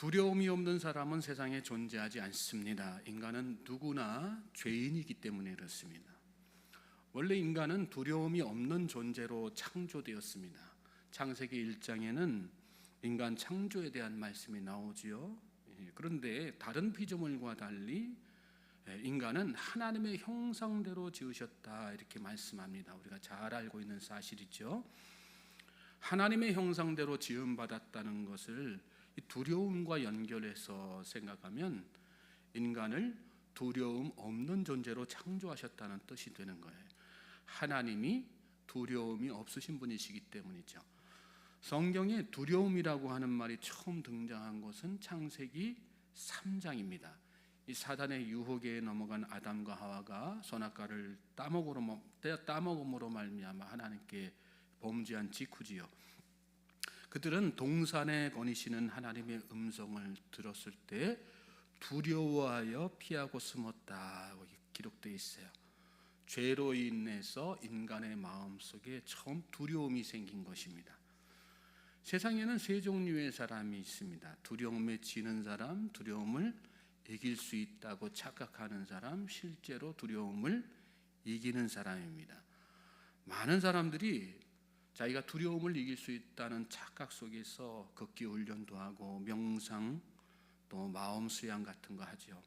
두려움이 없는 사람은 세상에 존재하지 않습니다. 인간은 누구나 죄인이기 때문에 그렇습니다. 원래 인간은 두려움이 없는 존재로 창조되었습니다. 창세기 1장에는 인간 창조에 대한 말씀이 나오지요. 예, 그런데 다른 피조물과 달리 예, 인간은 하나님의 형상대로 지으셨다 이렇게 말씀합니다. 우리가 잘 알고 있는 사실이죠. 하나님의 형상대로 지음 받았다는 것을 두려움과 연결해서 생각하면 인간을 두려움 없는 존재로 창조하셨다는 뜻이 되는 거예요. 하나님이 두려움이 없으신 분이시기 때문이죠. 성경에 두려움이라고 하는 말이 처음 등장한 것은 창세기 3장입니다. 이 사단의 유혹에 넘어간 아담과 하와가 선악과를 따먹으로 따먹음으로 말미암아 하나님께 범죄한 직후지요. 그들은 동산에 거니시는 하나님의 음성을 들었을 때 두려워하여 피하고 숨었다 기록되어 있어요. 죄로 인해서 인간의 마음 속에 처음 두려움이 생긴 것입니다. 세상에는 세 종류의 사람이 있습니다. 두려움에 지는 사람, 두려움을 이길 수 있다고 착각하는 사람, 실제로 두려움을 이기는 사람입니다. 많은 사람들이 자기가 두려움을 이길 수 있다는 착각 속에서 걷기 훈련도 하고 명상 또 마음 수양 같은 거 하죠.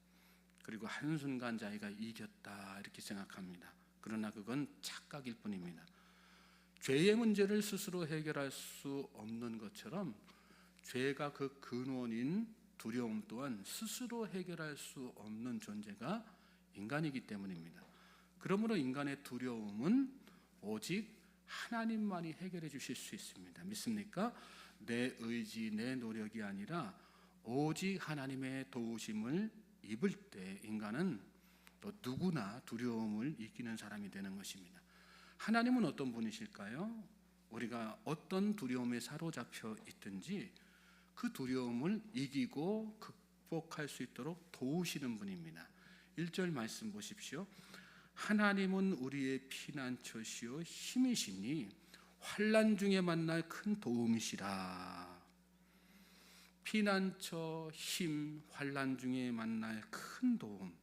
그리고 한순간 자기가 이겼다 이렇게 생각합니다. 그러나 그건 착각일 뿐입니다. 죄의 문제를 스스로 해결할 수 없는 것처럼 죄가 그 근원인 두려움 또한 스스로 해결할 수 없는 존재가 인간이기 때문입니다. 그러므로 인간의 두려움은 오직 하나님만이 해결해 주실 수 있습니다. 믿습니까? 내 의지, 내 노력이 아니라 오직 하나님의 도우심을 입을 때 인간은 또 누구나 두려움을 이기는 사람이 되는 것입니다. 하나님은 어떤 분이실까요? 우리가 어떤 두려움에 사로잡혀 있든지 그 두려움을 이기고 극복할 수 있도록 도우시는 분입니다. 1절 말씀 보십시오. 하나님은 우리의 피난처시요 힘이시니 환난 중에 만날 큰 도움이시라. 피난처, 힘, 환난 중에 만날 큰 도움.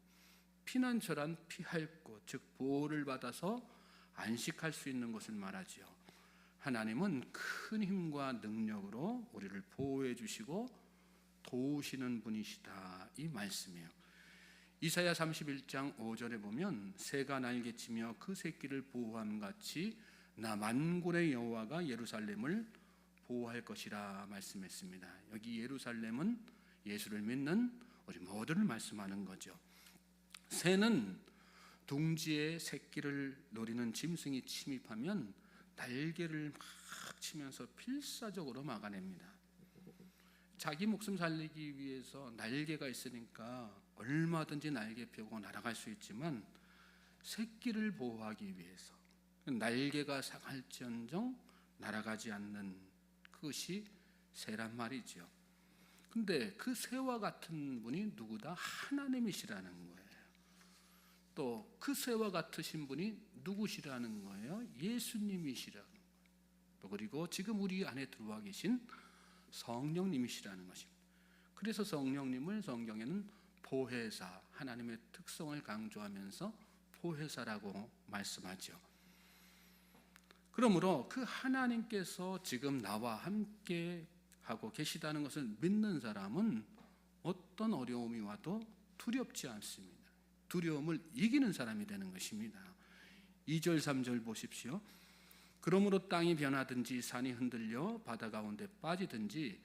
피난처란 피할 곳, 즉 보호를 받아서 안식할 수 있는 것을 말하지요. 하나님은 큰 힘과 능력으로 우리를 보호해 주시고 도우시는 분이시다. 이 말씀이에요. 이사야 31장 5절에 보면 새가 날개치며 그 새끼를 보호함 같이 나 만군의 여호와가 예루살렘을 보호할 것이라 말씀했습니다. 여기 예루살렘은 예수를 믿는 우리 모두를 말씀하는 거죠. 새는 둥지에 새끼를 노리는 짐승이 침입하면 날개를 막 치면서 필사적으로 막아냅니다. 자기 목숨 살리기 위해서 날개가 있으니까 얼마든지 날개 펴고 날아갈 수 있지만 새끼를 보호하기 위해서 날개가 상할지언정 날아가지 않는 그것이 새란 말이죠. 근데 그 새와 같은 분이 누구다? 하나님이시라는 거예요. 또 그 새와 같으신 분이 누구시라는 거예요? 예수님이시라는 거예요. 또 그리고 지금 우리 안에 들어와 계신 성령님이시라는 것입니다. 그래서 성령님을 성경에는 보혜사, 하나님의 특성을 강조하면서 보혜사라고 말씀하죠. 그러므로 그 하나님께서 지금 나와 함께 하고 계시다는 것을 믿는 사람은 어떤 어려움이 와도 두렵지 않습니다. 두려움을 이기는 사람이 되는 것입니다. 2절 3절 보십시오. 그러므로 땅이 변하든지 산이 흔들려 바다 가운데 빠지든지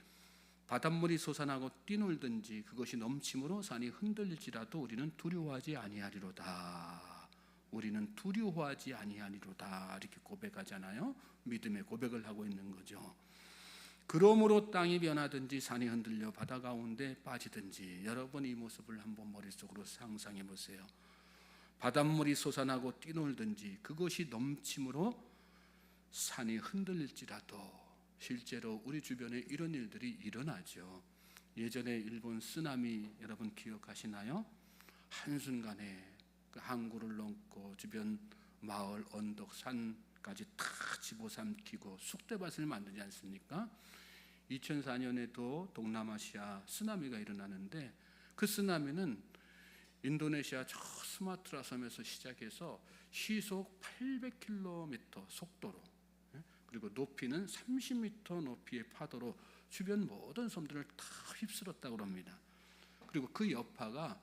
바닷물이 솟아나고 뛰놀든지 그것이 넘침으로 산이 흔들릴지라도 우리는 두려워하지 아니하리로다. 우리는 두려워하지 아니하리로다. 이렇게 고백하잖아요. 믿음의 고백을 하고 있는 거죠. 그러므로 땅이 변하든지 산이 흔들려 바다 가운데 빠지든지 여러분 이 모습을 한번 머릿속으로 상상해 보세요. 바닷물이 솟아나고 뛰놀든지 그것이 넘침으로 산이 흔들릴지라도 실제로 우리 주변에 이런 일들이 일어나죠. 예전에 일본 쓰나미 여러분 기억하시나요? 한순간에 그 항구를 넘고 주변 마을 언덕 산까지 다 집어삼키고 쑥대밭을 만들지 않습니까? 2004년에도 동남아시아 쓰나미가 일어나는데 그 쓰나미는 인도네시아 저 스마트라 섬에서 시작해서 시속 800km 속도로 예? 그리고 높이는 30m 높이의 파도로 주변 모든 섬들을 다 휩쓸었다고 합니다. 그리고 그 여파가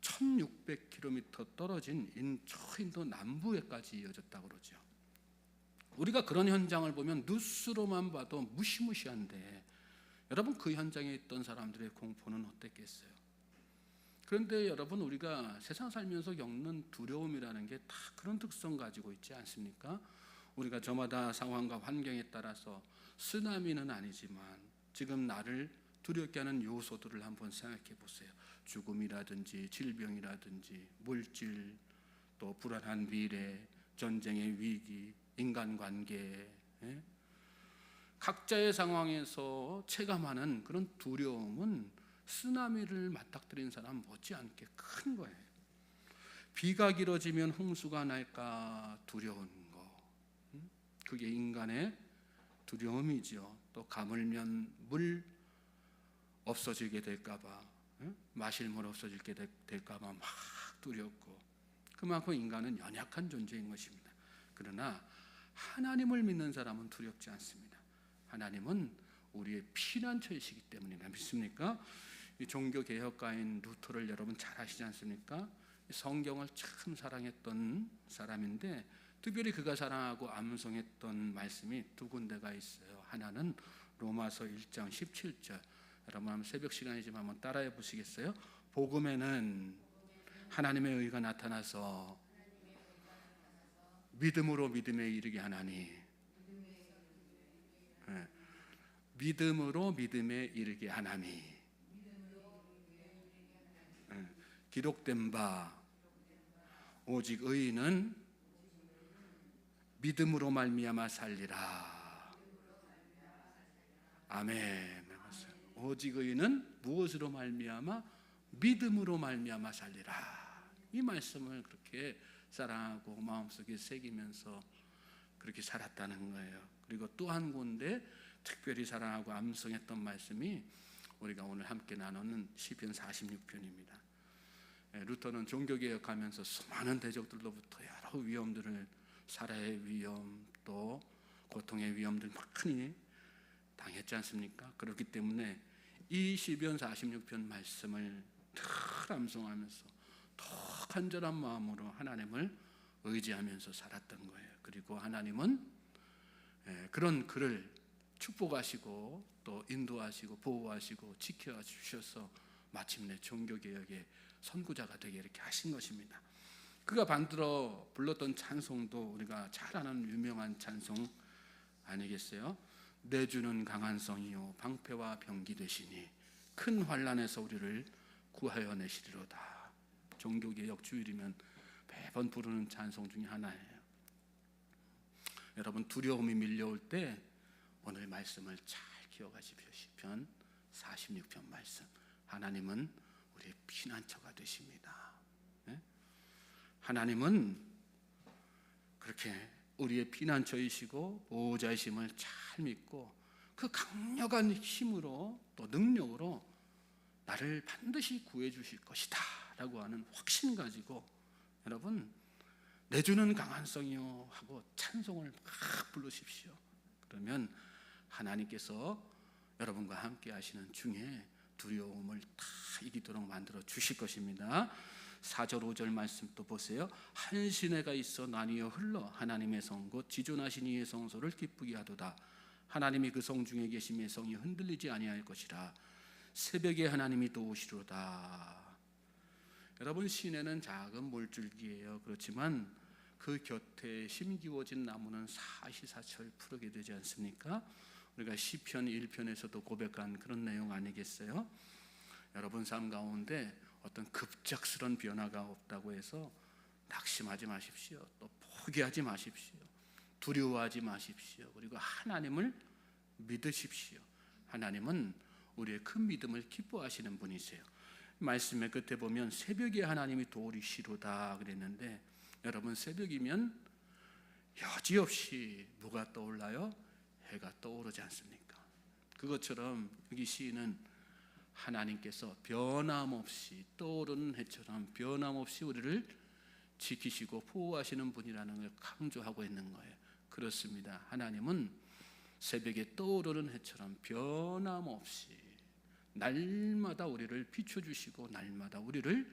1600km 떨어진 인, 저 인도 남부에까지 이어졌다고 그러죠. 우리가 그런 현장을 보면 뉴스로만 봐도 무시무시한데 여러분 그 현장에 있던 사람들의 공포는 어땠겠어요? 그런데 여러분 우리가 세상 살면서 겪는 두려움이라는 게 다 그런 특성 가지고 있지 않습니까? 우리가 저마다 상황과 환경에 따라서 쓰나미는 아니지만 지금 나를 두렵게 하는 요소들을 한번 생각해 보세요. 죽음이라든지 질병이라든지 물질 또 불안한 미래, 전쟁의 위기, 인간관계 예? 각자의 상황에서 체감하는 그런 두려움은 쓰나미를 맞닥뜨린 사람 못지않게 큰 거예요. 비가 길어지면 홍수가 날까 두려운? 그게 인간의 두려움이죠. 또 가물면 물 없어지게 될까봐, 음? 마실 물 없어지게 될까봐 막 두렵고, 그만큼 인간은 연약한 존재인 것입니다. 그러나 하나님을 믿는 사람은 두렵지 않습니다. 하나님은 우리의 피난처이시기 때문이다. 믿습니까? 이 종교 개혁가인 루터를 여러분 잘 아시지 않습니까? 성경을 참 사랑했던 사람인데 특별히 그가 사랑하고 암송했던 말씀이 두 군데가 있어요. 하나는 로마서 1장 17절. 여러분 새벽 시간이지만 한번 따라해 보시겠어요? 복음에는 하나님의 의가 나타나서 믿음으로 믿음에 이르게 하나니 네. 믿음으로 믿음에 이르게 하나니 네. 기록된 바 오직 의인은 믿음으로 말미암아 살리라 아멘 오직 의인은 무엇으로 말미암아 믿음으로 말미암아 살리라 이 말씀을 그렇게 사랑하고 마음속에 새기면서 그렇게 살았다는 거예요. 그리고 또 한 군데 특별히 사랑하고 암송했던 말씀이 우리가 오늘 함께 나누는 시편 46편입니다. 예, 루터는 종교개혁하면서 수많은 대적들로부터 여러 위험들을 살아의 위험 또 고통의 위험들 많이 당했지 않습니까? 그렇기 때문에 이 시편 46편 말씀을 늘 암송하면서 더 간절한 마음으로 하나님을 의지하면서 살았던 거예요. 그리고 하나님은 예, 그런 그를 축복하시고 또 인도하시고 보호하시고 지켜 주셔서 마침내 종교 개혁의 선구자가 되게 이렇게 하신 것입니다. 그가 반들어 불렀던 찬송도 우리가 잘 아는 유명한 찬송 아니겠어요? 내 주는 강한 성이요 방패와 병기 되시니 큰 환란에서 우리를 구하여 내시리로다. 종교개혁 주일이면 매번 부르는 찬송 중에 하나예요. 여러분 두려움이 밀려올 때 오늘 말씀을 잘 기억하십시오. 시편 46편 말씀. 하나님은 우리의 피난처가 되십니다. 네? 하나님은 그렇게 우리의 피난처이시고 보호자이심을 잘 믿고 그 강력한 힘으로 또 능력으로 나를 반드시 구해 주실 것이다. 라고 하는 확신 가지고 여러분 내주는 강한성이요 하고 찬송을 막 부르십시오. 그러면 하나님께서 여러분과 함께 하시는 중에 두려움을 다 이기도록 만들어 주실 것입니다. 4절 5절 말씀 또 보세요. 한 시내가 있어 나뉘어 흘러 하나님의 성곧 지존하신 이의 성소를 기쁘게 하도다. 하나님이 그 성 중에 계심의 성이 흔들리지 아니할 것이라. 새벽에 하나님이 또 오시로다. 여러분 시내는 작은 물줄기예요. 그렇지만 그 곁에 심기워진 나무는 사시사철 푸르게 되지 않습니까? 우리가 시편 1편에서도 고백한 그런 내용 아니겠어요? 여러분 삶 가운데 어떤 급작스런 변화가 없다고 해서 낙심하지 마십시오. 또 포기하지 마십시오. 두려워하지 마십시오. 그리고 하나님을 믿으십시오. 하나님은 우리의 큰 믿음을 기뻐하시는 분이세요. 말씀의 끝에 보면 새벽에 하나님이 도우리시로다 그랬는데 여러분 새벽이면 여지없이 뭐가 떠올라요? 해가 떠오르지 않습니까? 그것처럼 여기 시인은 하나님께서 변함없이 떠오르는 해처럼 변함없이 우리를 지키시고 보호하시는 분이라는 걸 강조하고 있는 거예요. 그렇습니다. 하나님은 새벽에 떠오르는 해처럼 변함없이 날마다 우리를 비춰주시고 날마다 우리를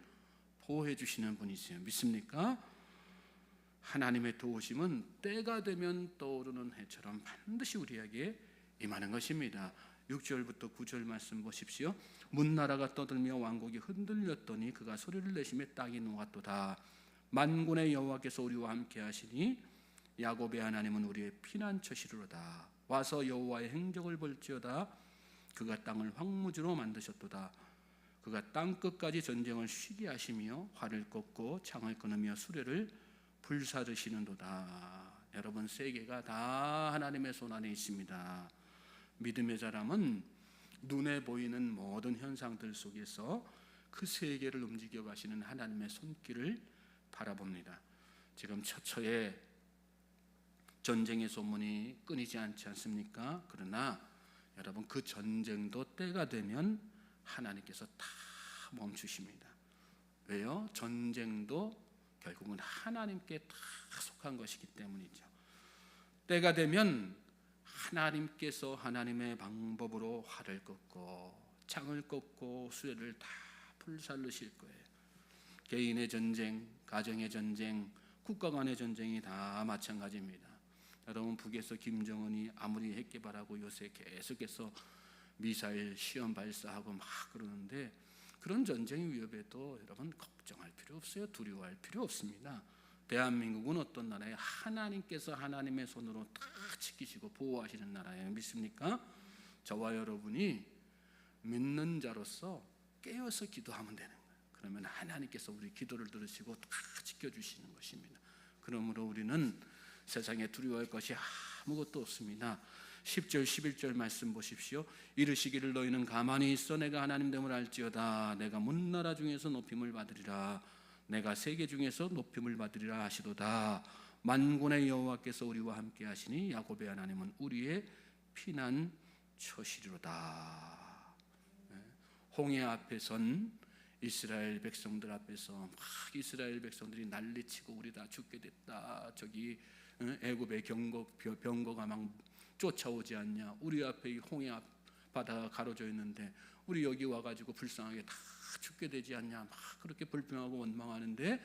보호해 주시는 분이세요. 믿습니까? 하나님의 도우심은 때가 되면 떠오르는 해처럼 반드시 우리에게 임하는 것입니다. 6절부터 9절 말씀 보십시오. 문나라가 떠들며 왕국이 흔들렸더니 그가 소리를 내심에 땅이 녹았도다. 만군의 여호와께서 우리와 함께 하시니 야곱의 하나님은 우리의 피난처시로다. 와서 여호와의 행적을 볼지어다. 그가 땅을 황무지로 만드셨도다. 그가 땅 끝까지 전쟁을 쉬게 하시며 활을 꺾고 창을 끊으며 수레를 불사르시는도다. 여러분 세계가 다 하나님의 손 안에 있습니다. 믿음의 사람은 눈에 보이는 모든 현상들 속에서 그 세계를 움직여 가시는 하나님의 손길을 바라봅니다. 지금 처처에 전쟁의 소문이 끊이지 않지 않습니까? 그러나 여러분 그 전쟁도 때가 되면 하나님께서 다 멈추십니다. 왜요? 전쟁도 결국은 하나님께 다 속한 것이기 때문이죠. 때가 되면 하나님께서 하나님의 방법으로 활을 꺾고 창을 꺾고 수레를 다 불살르실 거예요. 개인의 전쟁, 가정의 전쟁, 국가 간의 전쟁이 다 마찬가지입니다. 여러분 북에서 김정은이 아무리 핵 개발하고 요새 계속해서 미사일 시험 발사하고 막 그러는데 그런 전쟁 위협에도 여러분 걱정할 필요 없어요. 두려워할 필요 없습니다. 대한민국은 어떤 나라예요? 하나님께서 하나님의 손으로 다 지키시고 보호하시는 나라예요. 믿습니까? 저와 여러분이 믿는 자로서 깨어서 기도하면 되는 거예요. 그러면 하나님께서 우리 기도를 들으시고 다 지켜주시는 것입니다. 그러므로 우리는 세상에 두려워할 것이 아무것도 없습니다. 10절 11절 말씀 보십시오. 이르시기를 너희는 가만히 있어 내가 하나님 됨을 알지어다. 내가 문나라 중에서 높임을 받으리라. 내가 세계 중에서 높임을 받으리라 하시도다. 만군의 여호와께서 우리와 함께 하시니 야곱의 하나님은 우리의 피난 처시리로다. 네. 홍해 앞에 선 이스라엘 백성들 앞에서 막 이스라엘 백성들이 난리치고 우리 다 죽게 됐다. 저기 애굽의 경고 병거가 막 쫓아오지 않냐. 우리 앞에 이 홍해 앞 바다가 가로져 있는데 우리 여기 와가지고 불쌍하게 다 죽게 되지 않냐. 막 그렇게 불평하고 원망하는데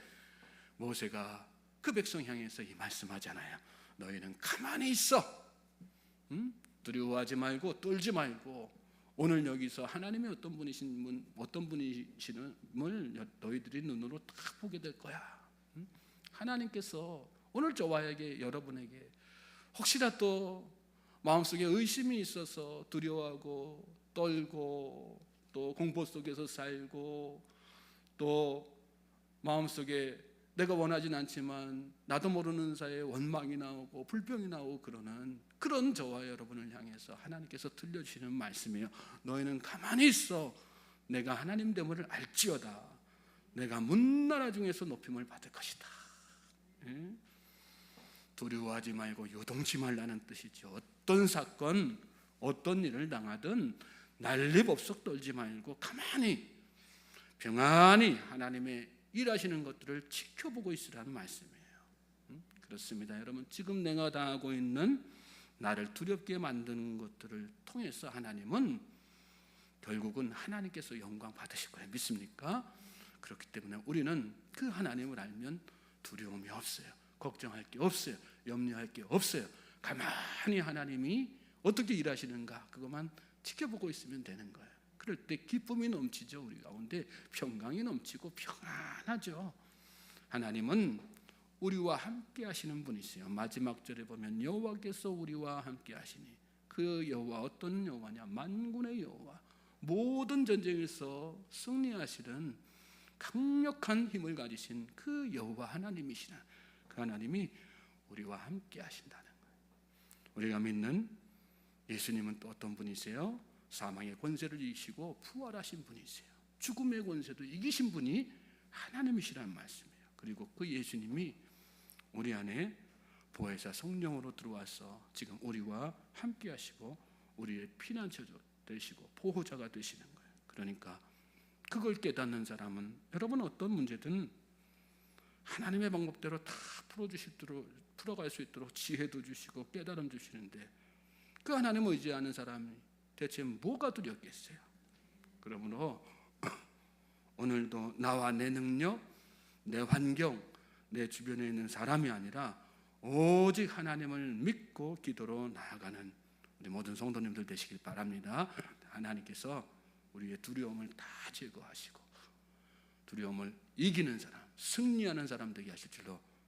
모세가 그 백성 향해서 이 말씀하잖아요. 너희는 가만히 있어. 응? 두려워하지 말고 떨지 말고 오늘 여기서 하나님이 어떤 분이신 분, 어떤 분이시는을 너희들이 눈으로 다 보게 될 거야. 응? 하나님께서 오늘 저와에게 여러분에게 혹시나 또 마음속에 의심이 있어서 두려워하고 떨고 또 공포 속에서 살고 또 마음속에 내가 원하진 않지만 나도 모르는 사이에 원망이 나오고 불평이 나오고 그러는 그런 저와 여러분을 향해서 하나님께서 들려주시는 말씀이에요. 너희는 가만히 있어. 내가 하나님 됨을 알지어다. 내가 문나라 중에서 높임을 받을 것이다. 예? 두려워하지 말고 요동치 말라는 뜻이죠. 어떤 사건, 어떤 일을 당하든 난리법석 떨지 말고 가만히 평안히 하나님의 일하시는 것들을 지켜보고 있으라는 말씀이에요. 음? 그렇습니다. 여러분 지금 내가 당하고 있는 나를 두렵게 만드는 것들을 통해서 하나님은 결국은 하나님께서 영광 받으실 거예요. 믿습니까? 그렇기 때문에 우리는 그 하나님을 알면 두려움이 없어요. 걱정할 게 없어요. 염려할 게 없어요. 가만히 하나님이 어떻게 일하시는가 그것만 지켜보고 있으면 되는 거예요. 그럴 때 기쁨이 넘치죠 우리 가운데 평강이 넘치고 평안하죠. 하나님은 우리와 함께 하시는 분이세요. 마지막 절에 보면 여호와께서 우리와 함께 하시니 그 여호와 어떤 여호와냐 만군의 여호와 모든 전쟁에서 승리하시는 강력한 힘을 가지신 그 여호와 하나님이시라 그 하나님이 우리와 함께 하신다는 거예요. 우리가 믿는 예수님은 또 어떤 분이세요? 사망의 권세를 이기시고 부활하신 분이세요. 죽음의 권세도 이기신 분이 하나님이시라는 말씀이에요. 그리고 그 예수님이 우리 안에 보혜사 성령으로 들어와서 지금 우리와 함께 하시고 우리의 피난처가 되시고 보호자가 되시는 거예요. 그러니까 그걸 깨닫는 사람은 여러분 어떤 문제든 하나님의 방법대로 다 풀어주시도록 풀어갈 수 있도록 지혜도 주시고 깨달음 주시는데 그 하나님 의지하는 사람이 대체 뭐가 두렵겠어요? 그러므로 오늘도 나와 내 능력, 내 환경, 내 주변에 있는 사람이 아니라 오직 하나님을 믿고 기도로 나아가는 우리 모든 성도님들 되시길 바랍니다. 하나님께서 우리의 두려움을 다 제거하시고 두려움을 이기는 사람, 승리하는 사람 되게 하실 줄로